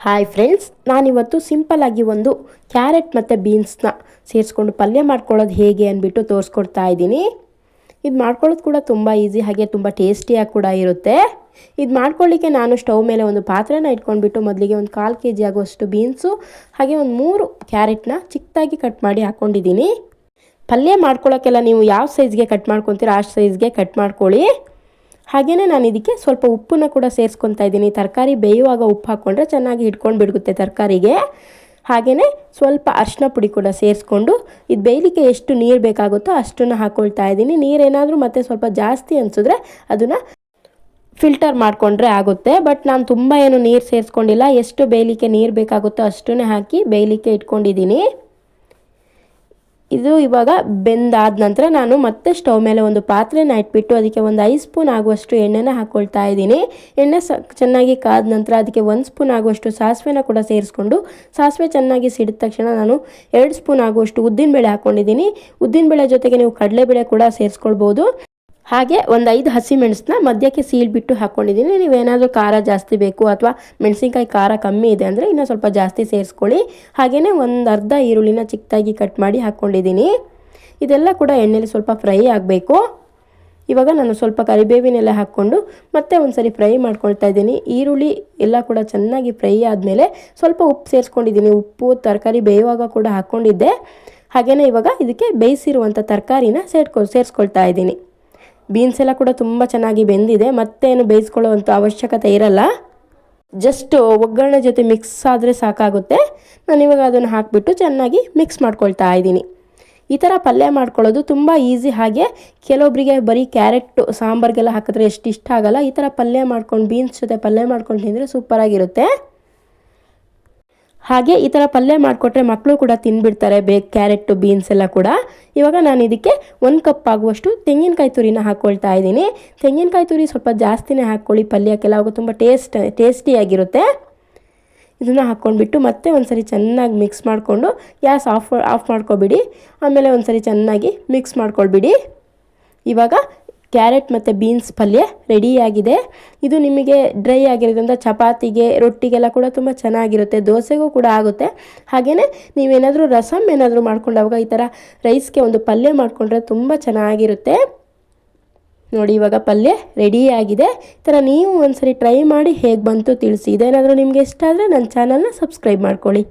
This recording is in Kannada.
ಹಾಯ್ ಫ್ರೆಂಡ್ಸ್ ನಾನಿವತ್ತು ಸಿಂಪಲ್ಲಾಗಿ ಒಂದು ಕ್ಯಾರೆಟ್ ಮತ್ತು ಬೀನ್ಸ್ನ ಸೇರಿಸ್ಕೊಂಡು ಪಲ್ಯ ಮಾಡ್ಕೊಳ್ಳೋದು ಹೇಗೆ ಅಂದ್ಬಿಟ್ಟು ತೋರಿಸ್ಕೊಡ್ತಾ ಇದ್ದೀನಿ. ಇದು ಮಾಡ್ಕೊಳ್ಳೋದು ಕೂಡ ತುಂಬ ಈಸಿ ಹಾಗೆ ತುಂಬ ಟೇಸ್ಟಿಯಾಗಿ ಕೂಡ ಇರುತ್ತೆ. ಇದು ಮಾಡ್ಕೊಳ್ಳಿಕ್ಕೆ ನಾನು ಸ್ಟವ್ ಮೇಲೆ ಒಂದು ಪಾತ್ರೆನ ಇಟ್ಕೊಂಡ್ಬಿಟ್ಟು ಮೊದಲಿಗೆ ಒಂದು ಕಾಲು ಕೆ ಜಿ ಆಗುವಷ್ಟು ಬೀನ್ಸು ಹಾಗೆ ಒಂದು ಮೂರು ಕ್ಯಾರೆಟ್ನ ಚಿಕ್ಕದಾಗಿ ಕಟ್ ಮಾಡಿ ಹಾಕ್ಕೊಂಡಿದ್ದೀನಿ ಪಲ್ಯ ಮಾಡ್ಕೊಳ್ಳೋಕ್ಕೆಲ್ಲ ನೀವು ಯಾವ ಸೈಜ್ಗೆ ಕಟ್ ಮಾಡ್ಕೊತೀರೋ ಆ ಸೈಜ್ಗೆ ಕಟ್ ಮಾಡ್ಕೊಳ್ಳಿ. ಹಾಗೆಯೇ ನಾನು ಇದಕ್ಕೆ ಸ್ವಲ್ಪ ಉಪ್ಪನ್ನು ಕೂಡ ಸೇರಿಸ್ಕೊತಾ ಇದ್ದೀನಿ. ತರಕಾರಿ ಬೇಯುವಾಗ ಉಪ್ಪು ಹಾಕ್ಕೊಂಡ್ರೆ ಚೆನ್ನಾಗಿ ಹಿಡ್ಕೊಂಡು ಬಿಡುತ್ತೆ ತರಕಾರಿಗೆ. ಹಾಗೆಯೇ ಸ್ವಲ್ಪ ಅರಿಶಿನ ಪುಡಿ ಕೂಡ ಸೇರಿಸ್ಕೊಂಡು ಇದು ಬೇಯಲಿಕ್ಕೆ ಎಷ್ಟು ನೀರು ಬೇಕಾಗುತ್ತೋ ಅಷ್ಟನ್ನು ಹಾಕ್ಕೊಳ್ತಾ ಇದ್ದೀನಿ. ನೀರೇನಾದರೂ ಮತ್ತೆ ಸ್ವಲ್ಪ ಜಾಸ್ತಿ ಅನಿಸಿದ್ರೆ ಅದನ್ನು ಫಿಲ್ಟರ್ ಮಾಡಿಕೊಂಡ್ರೆ ಆಗುತ್ತೆ. ಬಟ್ ನಾನು ತುಂಬ ಏನು ನೀರು ಸೇರಿಸ್ಕೊಂಡಿಲ್ಲ. ಎಷ್ಟು ಬೇಯಲಿಕ್ಕೆ ನೀರು ಬೇಕಾಗುತ್ತೋ ಅಷ್ಟನ್ನೇ ಹಾಕಿ ಬೇಯಲಿಕ್ಕೆ ಇಟ್ಕೊಂಡಿದ್ದೀನಿ. ಇದು ಇವಾಗ ಬೆಂದಾದ ನಂತರ ನಾನು ಮತ್ತೆ ಸ್ಟವ್ ಮೇಲೆ ಒಂದು ಪಾತ್ರೆನ ಇಟ್ಬಿಟ್ಟು ಅದಕ್ಕೆ ಒಂದು ಐದು ಸ್ಪೂನ್ ಆಗುವಷ್ಟು ಎಣ್ಣೆನ ಹಾಕ್ಕೊಳ್ತಾ ಇದ್ದೀನಿ. ಎಣ್ಣೆ ಸ, ಚೆನ್ನಾಗಿ ಕಾದ ನಂತರ ಅದಕ್ಕೆ ಒಂದು ಸ್ಪೂನ್ ಆಗುವಷ್ಟು ಸಾಸಿವೆನ ಕೂಡ ಸೇರಿಸ್ಕೊಂಡು, ಸಾಸಿವೆ ಚೆನ್ನಾಗಿ ಸಿಡಿದ ತಕ್ಷಣ ನಾನು ಎರಡು ಸ್ಪೂನ್ ಆಗುವಷ್ಟು ಉದ್ದಿನಬೇಳೆ ಹಾಕ್ಕೊಂಡಿದ್ದೀನಿ ಉದ್ದಿನಬೇಳೆ ಜೊತೆಗೆ ನೀವು ಕಡಲೆಬೇಳೆ ಕೂಡ ಸೇರಿಸ್ಕೊಳ್ಬೋದು. ಹಾಗೆ ಒಂದು ಐದು ಹಸಿಮೆಣಸನ್ನ ಮಧ್ಯಕ್ಕೆ ಸೀಳ್ಬಿಟ್ಟು ಹಾಕ್ಕೊಂಡಿದ್ದೀನಿ ನೀವೇನಾದರೂ ಖಾರ ಜಾಸ್ತಿ ಬೇಕು ಅಥವಾ ಮೆಣಸಿನ್ಕಾಯಿ ಖಾರ ಕಮ್ಮಿ ಇದೆ ಅಂದರೆ ಇನ್ನೂ ಸ್ವಲ್ಪ ಜಾಸ್ತಿ ಸೇರಿಸ್ಕೊಳ್ಳಿ. ಹಾಗೆಯೇ ಒಂದು ಅರ್ಧ ಈರುಳ್ಳಿನ ಚಿಕ್ಕದಾಗಿ ಕಟ್ ಮಾಡಿ ಹಾಕ್ಕೊಂಡಿದ್ದೀನಿ ಇದೆಲ್ಲ ಕೂಡ ಎಣ್ಣೆಲಿ ಸ್ವಲ್ಪ ಫ್ರೈ ಆಗಬೇಕು. ಇವಾಗ ನಾನು ಸ್ವಲ್ಪ ಕರಿಬೇವಿನೆಲ್ಲ ಹಾಕ್ಕೊಂಡು ಮತ್ತೆ ಒಂದ್ಸರಿ ಫ್ರೈ ಮಾಡ್ಕೊಳ್ತಾ ಇದ್ದೀನಿ. ಈರುಳ್ಳಿ ಎಲ್ಲ ಕೂಡ ಚೆನ್ನಾಗಿ ಫ್ರೈ ಆದಮೇಲೆ ಸ್ವಲ್ಪ ಉಪ್ಪು ಸೇರಿಸ್ಕೊಂಡಿದ್ದೀನಿ. ಉಪ್ಪು, ತರಕಾರಿ ಬೇಯುವಾಗ ಕೂಡ ಹಾಕ್ಕೊಂಡಿದ್ದೆ ಹಾಗೆಯೇ ಇವಾಗ ಇದಕ್ಕೆ ಬೇಯಿಸಿರುವಂಥ ತರಕಾರಿನ ಸೇರ್ಕೊ, ಸೇರಿಸ್ಕೊಳ್ತಾ ಇದ್ದೀನಿ. ಬೀನ್ಸ್ ಎಲ್ಲ ಕೂಡ ತುಂಬ ಚೆನ್ನಾಗಿ ಬೆಂದಿದೆ, ಮತ್ತೇನು ಬೇಯಿಸ್ಕೊಳ್ಳುವಂಥ ಅವಶ್ಯಕತೆ ಇರಲ್ಲ. ಜಸ್ಟ್ ಒಗ್ಗರಣೆ ಜೊತೆ ಮಿಕ್ಸ್ ಆದರೆ ಸಾಕಾಗುತ್ತೆ. ನಾನು ಇವಾಗ ಅದನ್ನು ಹಾಕಿಬಿಟ್ಟು ಚೆನ್ನಾಗಿ ಮಿಕ್ಸ್ ಮಾಡ್ಕೊಳ್ತಾ ಇದ್ದೀನಿ. ಈ ಥರ ಪಲ್ಯ ಮಾಡ್ಕೊಳ್ಳೋದು ತುಂಬ ಈಸಿ ಹಾಗೆ. ಕೆಲವೊಬ್ಬರಿಗೆ ಬರೀ ಕ್ಯಾರೆಟ್ ಸಾಂಬಾರ್ಗೆಲ್ಲ ಹಾಕಿದ್ರೆ ಎಷ್ಟು ಇಷ್ಟ ಆಗಲ್ಲ. ಈ ಥರ ಪಲ್ಯ ಮಾಡ್ಕೊಂಡು ಬೀನ್ಸ್ ಜೊತೆ ಪಲ್ಯ ಮಾಡ್ಕೊಂಡು ತಿಂದರೆ ಸೂಪರಾಗಿರುತ್ತೆ ಹಾಗೆ ಈ ಥರ ಪಲ್ಯ ಮಾಡಿಕೊಟ್ರೆ ಮಕ್ಕಳು ಕೂಡ ತಿನ್ಬಿಡ್ತಾರೆ, ಬೇಗ ಕ್ಯಾರೆಟು, ಬೀನ್ಸ್ ಎಲ್ಲ ಕೂಡ. ಇವಾಗ ನಾನು ಇದಕ್ಕೆ ಒಂದು ಕಪ್ ಆಗುವಷ್ಟು ತೆಂಗಿನಕಾಯಿ ತುರಿನ ಹಾಕ್ಕೊಳ್ತಾ ಇದ್ದೀನಿ. ತೆಂಗಿನಕಾಯಿ ತುರಿ ಸ್ವಲ್ಪ ಜಾಸ್ತಿನೇ ಹಾಕ್ಕೊಳ್ಳಿ, ಪಲ್ಯಕ್ಕೆಲ್ಲ ಅವಾಗ ತುಂಬ ಟೇಸ್ಟ್ ಟೇಸ್ಟಿಯಾಗಿರುತ್ತೆ ಇದನ್ನು ಹಾಕ್ಕೊಂಡ್ಬಿಟ್ಟು ಮತ್ತೆ ಒಂದ್ಸರಿ ಚೆನ್ನಾಗಿ ಮಿಕ್ಸ್ ಮಾಡಿಕೊಂಡು ಗ್ಯಾಸ್ ಆಫ್ ಆಫ್ ಮಾಡ್ಕೊಬಿಡಿ. ಆಮೇಲೆ ಒಂದ್ಸರಿ ಚೆನ್ನಾಗಿ ಮಿಕ್ಸ್ ಮಾಡ್ಕೊಳ್ಬಿಡಿ. ಇವಾಗ ಕ್ಯಾರೆಟ್ ಮತ್ತು ಬೀನ್ಸ್ ಪಲ್ಯ ರೆಡಿಯಾಗಿದೆ. ಇದು ನಿಮಗೆ ಡ್ರೈ ಆಗಿರೋದ್ರಿಂದ ಚಪಾತಿಗೆ, ರೊಟ್ಟಿಗೆಲ್ಲ ಕೂಡ ತುಂಬ ಚೆನ್ನಾಗಿರುತ್ತೆ. ದೋಸೆಗೂ ಕೂಡ ಆಗುತ್ತೆ. ಹಾಗೆಯೇ ನೀವೇನಾದರೂ ರಸಮ್ ಏನಾದರೂ ಮಾಡ್ಕೊಂಡಾಗ ಈ ಥರ ರೈಸ್ಗೆ ಒಂದು ಪಲ್ಯ ಮಾಡಿಕೊಂಡ್ರೆ ತುಂಬ ಚೆನ್ನಾಗಿರುತ್ತೆ. ನೋಡಿ, ಇವಾಗ ಪಲ್ಯ ರೆಡಿಯಾಗಿದೆ. ಈ ಥರ ನೀವು ಒಂದ್ಸರಿ ಟ್ರೈ ಮಾಡಿ ಹೇಗೆ ಬಂತು ತಿಳಿಸಿ. ಇದೇನಾದರೂ ನಿಮಗೆ ಇಷ್ಟ ಆದರೆ ನನ್ನ ಚಾನಲ್ನ ಸಬ್ಸ್ಕ್ರೈಬ್ ಮಾಡ್ಕೊಳ್ಳಿ.